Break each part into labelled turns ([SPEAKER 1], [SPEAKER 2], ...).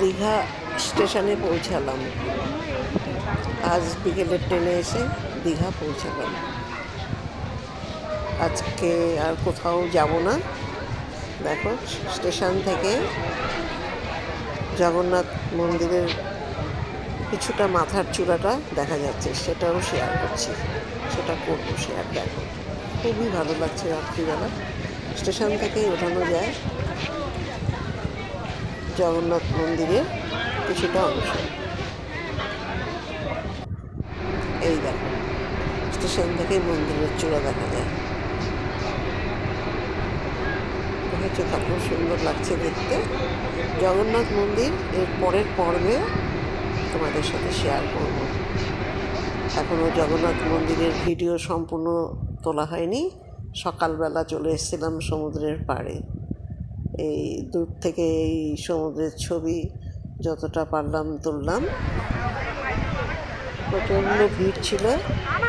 [SPEAKER 1] দীঘা স্টেশনে পৌঁছালাম। আজ বিকেলের ট্রেনে এসে দীঘা পৌঁছালাম। আজকে আর কোথাও যাব না। দেখো, স্টেশন থেকে জগন্নাথ মন্দিরের কিছুটা মাথার চূড়াটা দেখা যাচ্ছে, সেটাও শেয়ার করছি। সেটা করব শেয়ার দেখো। খুবই ভালো লাগছে রাত্রিবেলা। স্টেশন থেকেই ওঠানো যায়। জগন্নাথ মন্দিরের কিছুটা অংশ। এই দেখো স্টেশন থেকেই মন্দিরের চূড়া দেখা যায়। দেখেছ কত সুন্দর লাগছে দেখতে। জগন্নাথ মন্দির এর পরের পর্বে তোমাদের সাথে শেয়ার করব। এখনও জগন্নাথ মন্দিরের ভিডিও সম্পূর্ণ তোলা হয়নি। সকালবেলা চলে এসেছিলাম সমুদ্রের পাড়ে। এই দূর থেকে এই সমুদ্রের ছবি যতটা পারলাম তুললাম। প্রচণ্ড ভিড় ছিল।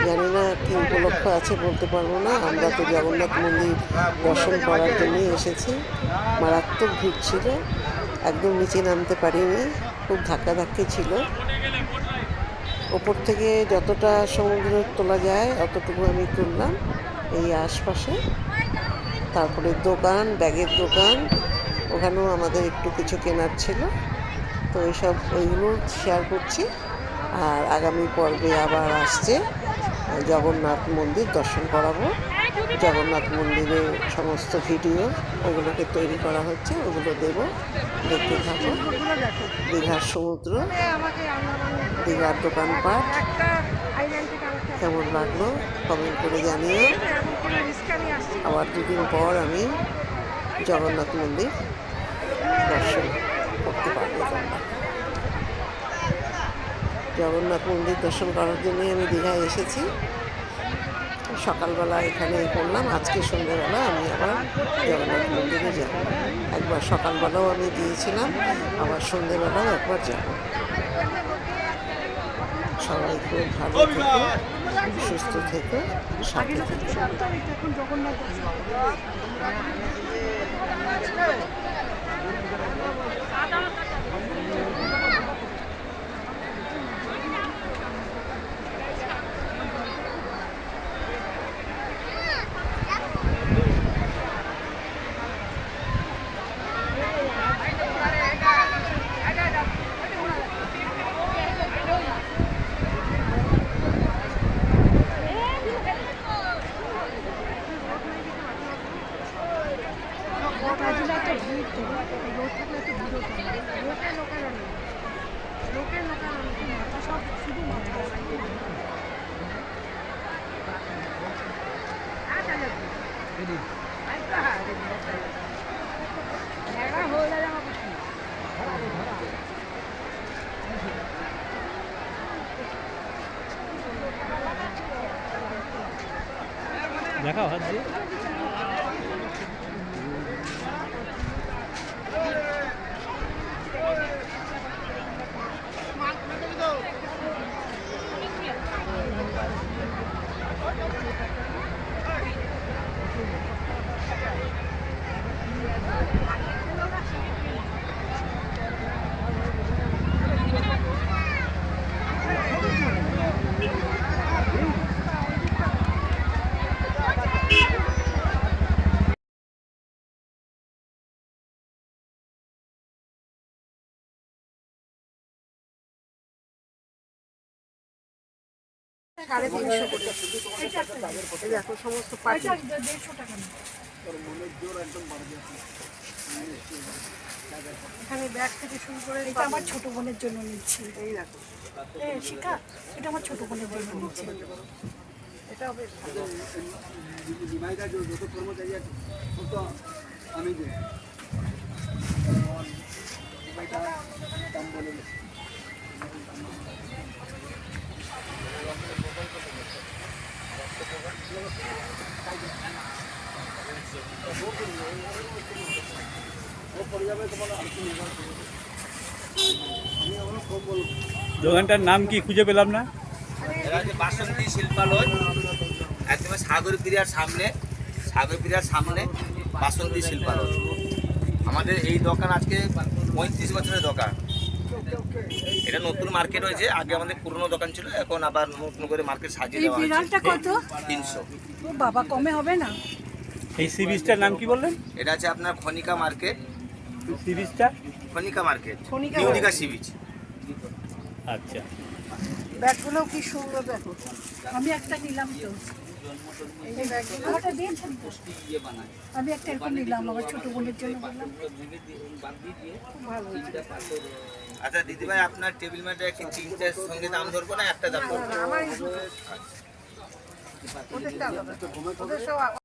[SPEAKER 1] জানি না কি উপলক্ষ আছে, বলতে পারব না। আমরা তো জগন্নাথ মন্দির দর্শন করার জন্যই এসেছি। মারাত্মক ভিড় ছিল। একদম নিচে নামতে পারিনি। খুব ধাক্কাধাক্কি ছিল। ওপর থেকে যতটা সমুদ্র তোলা যায়, অতটুকু আমি তুললাম এই আশপাশে। তারপরে দোকান, ব্যাগের দোকান, ওখানেও আমাদের একটু কিছু কেনার ছিল। তো এইসব ওইগুলো শেয়ার করছি। আর আগামী পর্বে আবার আসছে, জগন্নাথ মন্দির দর্শন করাবো। জগন্নাথ মন্দিরের সমস্ত ভিডিও ওগুলোকে তৈরি করা হচ্ছে, ওগুলো দেবো। দেখতে থাকো। দীঘার সমুদ্র, দীঘার দোকানপাট। কেমন লাগল? কমেন্ট করে জানিও। আবার দুদিন পর আমি জগন্নাথ মন্দির দর্শন করতে পারব জগন্নাথ মন্দির। দর্শন করার জন্যই আমি দীঘায় এসেছি। সকালবেলা এখানে করলাম। আজকে সন্ধ্যেবেলা আমি আবার জগন্নাথ মন্দিরে যাব। একবার সকালবেলাও আমি গিয়েছিলাম, আবার সন্ধ্যেবেলাও একবার যাব। সবাই খুব ভালো থেকো সুস্থ থেকো সাথে থেকো
[SPEAKER 2] কাজলা তো ভিড় তো রোড থাকলে তো ভিড় হতো না লোকে লোকের অনেক লোকের লোকের অনেক মাথা সব শুধু মাথা হয়ে যাবে আমার কিছু
[SPEAKER 3] দেখাও হাত দিয়ে
[SPEAKER 1] সাড়ে তিনশো করে। দেখো সমস্ত পার্টি
[SPEAKER 2] দেড়শো টাকা না
[SPEAKER 1] এখানে ব্যাগ থেকে শুরু করে
[SPEAKER 2] এটা আমার ছোট বোনের জন্য নিচ্ছি।
[SPEAKER 1] এই দেখো।
[SPEAKER 2] শিখা এটা আমার ছোট বোনের জন্য নিচ্ছি।
[SPEAKER 1] বেশ ভালো।
[SPEAKER 3] দোকানটার নাম কি খুঁজে পেলাম না?
[SPEAKER 4] বাসন্তী শিল্পালয়, একদম সাগর পিরিয়ার সামনে সাগর পিরিয়ার সামনে বাসন্তী শিল্পালয়। আমাদের এই দোকান আজকে পঁয়ত্রিশ বছরের দোকান। এটা নতুন মার্কেট হয়েছে। আগে আমাদের পুরনো দোকান ছিল এখন আবার নতুন করে মার্কেট সাজিয়ে
[SPEAKER 2] এই
[SPEAKER 4] দেওয়া হয়েছে।
[SPEAKER 2] কত?
[SPEAKER 4] তিনশো।
[SPEAKER 2] ও বাবা কমে হবে না?
[SPEAKER 3] এই সি বিচটার নাম কি বললেন?
[SPEAKER 4] এটা আছে আপনার Khanika market
[SPEAKER 3] sea বিচটা
[SPEAKER 4] Khanika market
[SPEAKER 2] Khanika
[SPEAKER 4] new Digha sea beach
[SPEAKER 3] আচ্ছা।
[SPEAKER 2] ব্যাগগুলো কি সুন্দর দেখো। আমি একটা নিলাম তো? আমি একটা এরকম নিলাম আমার ছোট বোনের জন্য বললাম। ভালো।
[SPEAKER 4] আচ্ছা দিদিভাই আপনার টেবিল ম্যাটে কি তিনটের সঙ্গে দাম ধরবো না একটা দাম ধরবো?